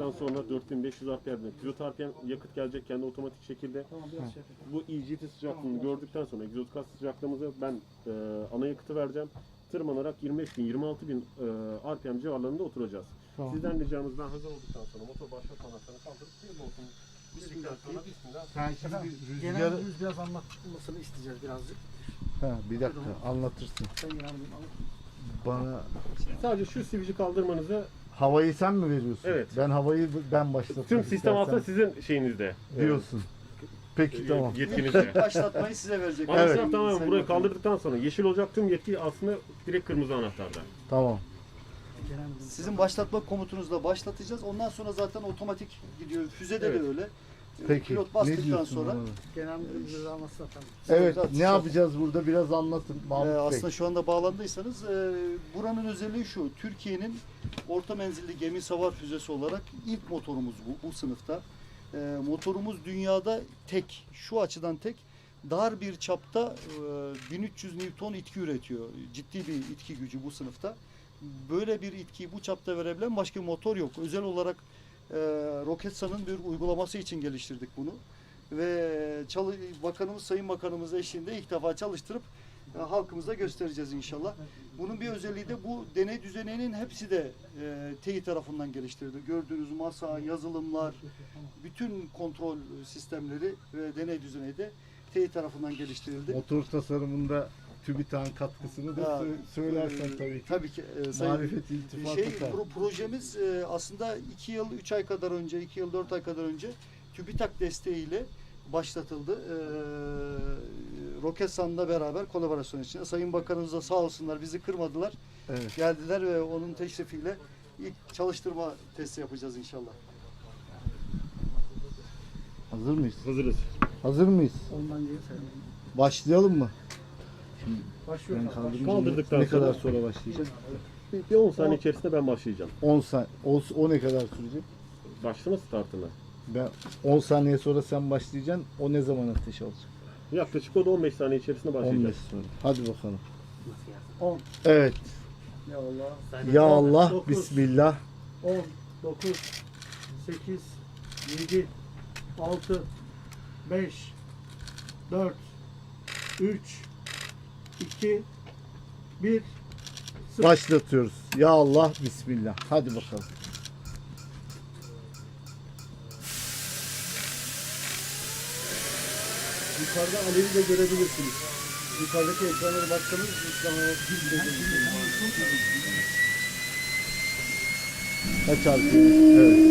yaptıktan sonra 4500 RPM'de pilot RPM yakıt gelecek kendi otomatik şekilde. Tamam biraz şey. Bu EGT sıcaklığını gördükten sonra egzoz gaz sıcaklığımızı ben e, ana yakıtı vereceğim. Tırmanarak 25 bin 26 bin e, RPM civarlarında oturacağız. Tamam. Sizden ricamız ben hazır olduktan sonra motor başlatma anahtarını kaldırıp bir olsun. Bildikten sonra bismillah. Sen şimdi Genel rüzgarı... müdürümüz biraz anlatmasını isteyeceğiz birazcık. Ha, bir dakika anlatırsın. Genel. Bana Sadece şu sivici kaldırmanızı havayı sen mi veriyorsun? Evet. Ben havayı ben başlatayım. tüm sistem istersen aslında sizin şeyinizde. diyorsun. Peki tamam. Yetkinizde. Başlatmayı size verecek. Maalesef Evet. tamamen Sayın burayı kaldırdıktan sonra yeşil olacak tüm yetki aslında direkt kırmızı anahtarda. Tamam. Sizin başlatma komutunuzla başlatacağız. Ondan sonra zaten otomatik gidiyor. Füzede Evet. de öyle. Peki. Pilot ne bastıktan diyorsun sonra? Genel müdürüm bize anlatsın efendim. Evet Zaten ne yapacağız burada biraz anlatın Ee, Mahmut Bey. aslında şu anda bağlandıysanız e, buranın özelliği şu. Türkiye'nin orta menzilli gemi savar füzesi olarak ilk motorumuz bu, bu sınıfta. E, motorumuz dünyada tek, şu açıdan tek. Dar bir çapta e, 1300 Newton itki üretiyor. Ciddi bir itki gücü bu sınıfta. Böyle bir itkiyi bu çapta verebilen başka bir motor yok. Özel olarak e, Roketsan'ın bir uygulaması için geliştirdik bunu. Ve çalı, bakanımız, sayın bakanımız eşliğinde ilk defa çalıştırıp e, halkımıza göstereceğiz inşallah. Bunun bir özelliği de bu deney düzeninin hepsi de e, TEİ tarafından geliştirildi. Gördüğünüz masa, yazılımlar, bütün kontrol sistemleri ve deney düzeni de TEİ tarafından geliştirildi. Motor tasarımında TÜBİTAK'ın katkısını da sö- söylersen e, tabii ki. Tabii ki. e, sayın- Marifet iltifat şey, atar. pro- projemiz e, aslında 2 yıl 3 ay kadar önce, 2 yıl 4 ay kadar önce TÜBİTAK desteğiyle başlatıldı. E, Roketsan'la beraber kolaborasyon içinde. Sayın Bakanımız da sağ olsunlar bizi kırmadılar. Evet. Geldiler ve onun teşrifiyle ilk çalıştırma testi yapacağız inşallah. Hazır mıyız? Hazırız. Hazır mıyız? Ondan sayalım. Başlayalım mı? Ben kaldırınca Kaldırdıktan ne sonra- kadar sonra başlayacağım? Bir, bir 10 saniye içerisinde ben başlayacağım. 10 saniye. O, o ne kadar sürecek? Başlama startına. Ben 10 saniye sonra sen başlayacaksın. O ne zaman ateş alacak? Yaklaşık o da 15 saniye içerisinde 15 başlayacak. sonra. Hadi bakalım. 10. Evet. Ya Allah. Ya Allah. Dokuz. Bismillah. 10, 9, 8, 7, 6, 5, 4, 3, 2, 1, Başlatıyoruz. Ya Allah. Bismillah. Hadi bakalım. Yukarıda alevi de görebilirsiniz. Yukarıdaki ekranlara baksanız ekrana bir de Kaç artıyor? Evet.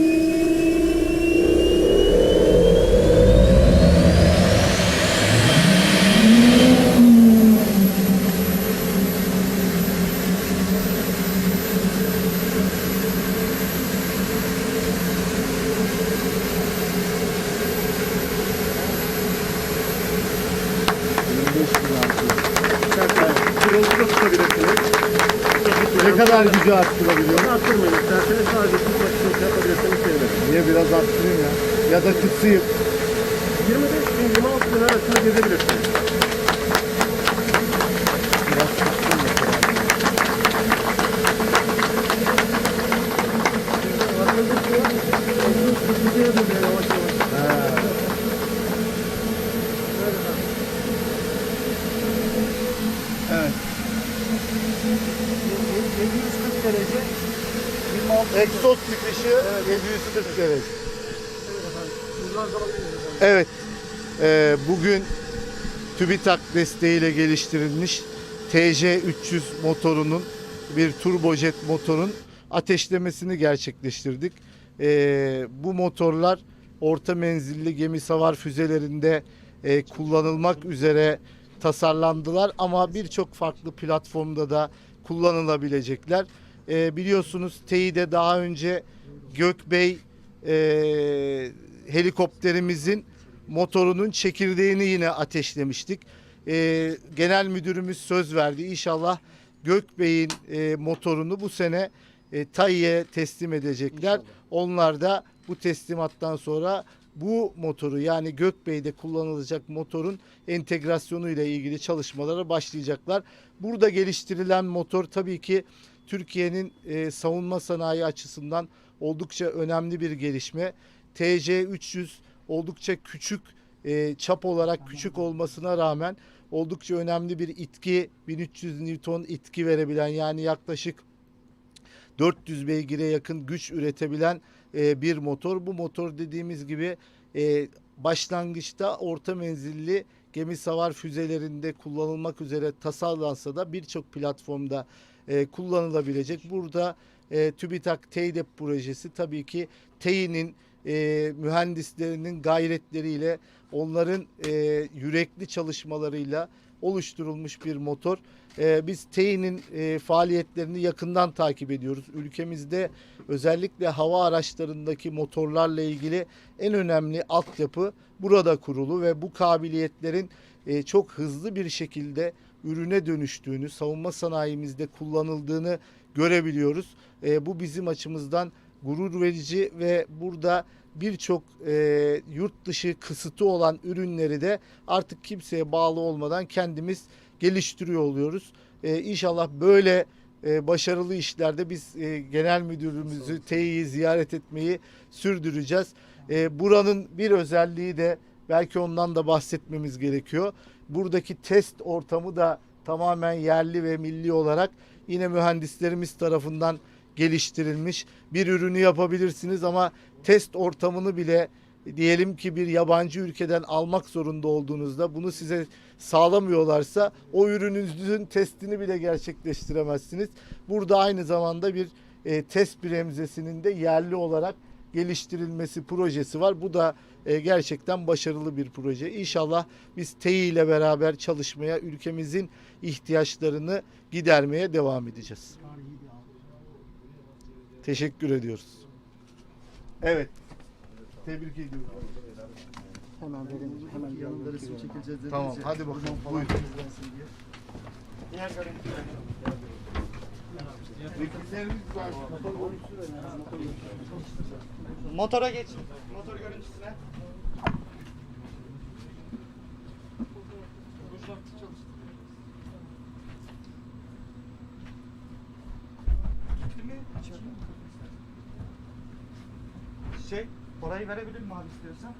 Kadar gücü arttırabiliyor? Arttırmayın isterseniz sadece tutmak için şey yapabilirseniz sevinirim. Niye biraz arttırayım ya? Ya da kısayım. 25 bin 26 bin arasında gezebilirsiniz. Biraz kıstım mesela. Ha. Evet. 740 derece 26 Egzoz çıkışı 740 derece. Evet. Ee, bugün TÜBİTAK desteğiyle geliştirilmiş TC300 motorunun bir turbojet motorun ateşlemesini gerçekleştirdik. Ee, bu motorlar orta menzilli gemi savar füzelerinde e, kullanılmak üzere tasarlandılar ama birçok farklı platformda da kullanılabilecekler. Ee, biliyorsunuz TEİ'de daha önce Gökbey e, helikopterimizin motorunun çekirdeğini yine ateşlemiştik. Ee, genel müdürümüz söz verdi. İnşallah Gökbey'in e, motorunu bu sene e, TAİ'ye teslim edecekler. Onlar da bu teslimattan sonra bu motoru yani Gökbey'de kullanılacak motorun entegrasyonu ile ilgili çalışmalara başlayacaklar. Burada geliştirilen motor tabii ki Türkiye'nin e, savunma sanayi açısından oldukça önemli bir gelişme. TC300 oldukça küçük e, çap olarak küçük olmasına rağmen oldukça önemli bir itki 1300 Newton itki verebilen yani yaklaşık 400 beygire yakın güç üretebilen e, bir motor. Bu motor dediğimiz gibi e, başlangıçta orta menzilli gemi savar füzelerinde kullanılmak üzere tasarlansa da birçok platformda e, kullanılabilecek. Burada e, TÜBİTAK TEYDEP projesi tabii ki TEİ'nin e, mühendislerinin gayretleriyle onların e, yürekli çalışmalarıyla oluşturulmuş bir motor. E, biz TEİ'nin e, faaliyetlerini yakından takip ediyoruz. Ülkemizde özellikle hava araçlarındaki motorlarla ilgili en önemli altyapı burada kurulu ve bu kabiliyetlerin e, çok hızlı bir şekilde ürüne dönüştüğünü, savunma sanayimizde kullanıldığını görebiliyoruz. E, bu bizim açımızdan gurur verici ve burada birçok e, yurt dışı kısıtı olan ürünleri de artık kimseye bağlı olmadan kendimiz geliştiriyor oluyoruz. E, inşallah böyle e, başarılı işlerde biz e, genel müdürümüzü TEİ'yi ziyaret etmeyi sürdüreceğiz. E, buranın bir özelliği de belki ondan da bahsetmemiz gerekiyor. Buradaki test ortamı da tamamen yerli ve milli olarak yine mühendislerimiz tarafından geliştirilmiş. Bir ürünü yapabilirsiniz ama test ortamını bile diyelim ki bir yabancı ülkeden almak zorunda olduğunuzda bunu size sağlamıyorlarsa o ürününüzün testini bile gerçekleştiremezsiniz. Burada aynı zamanda bir e, test bremzesinin de yerli olarak geliştirilmesi projesi var. Bu da e, gerçekten başarılı bir proje. İnşallah biz TEİ ile beraber çalışmaya, ülkemizin ihtiyaçlarını gidermeye devam edeceğiz. Teşekkür ediyoruz. Evet. Tebrik ediyorum. Hemen verin. Hemen Yanında resim çekileceğiz Tamam, hadi bakalım. Buyurun. var. Motora geç. Motor görüntüsüne. Şey, parayı verebilir mi abi istiyorsan?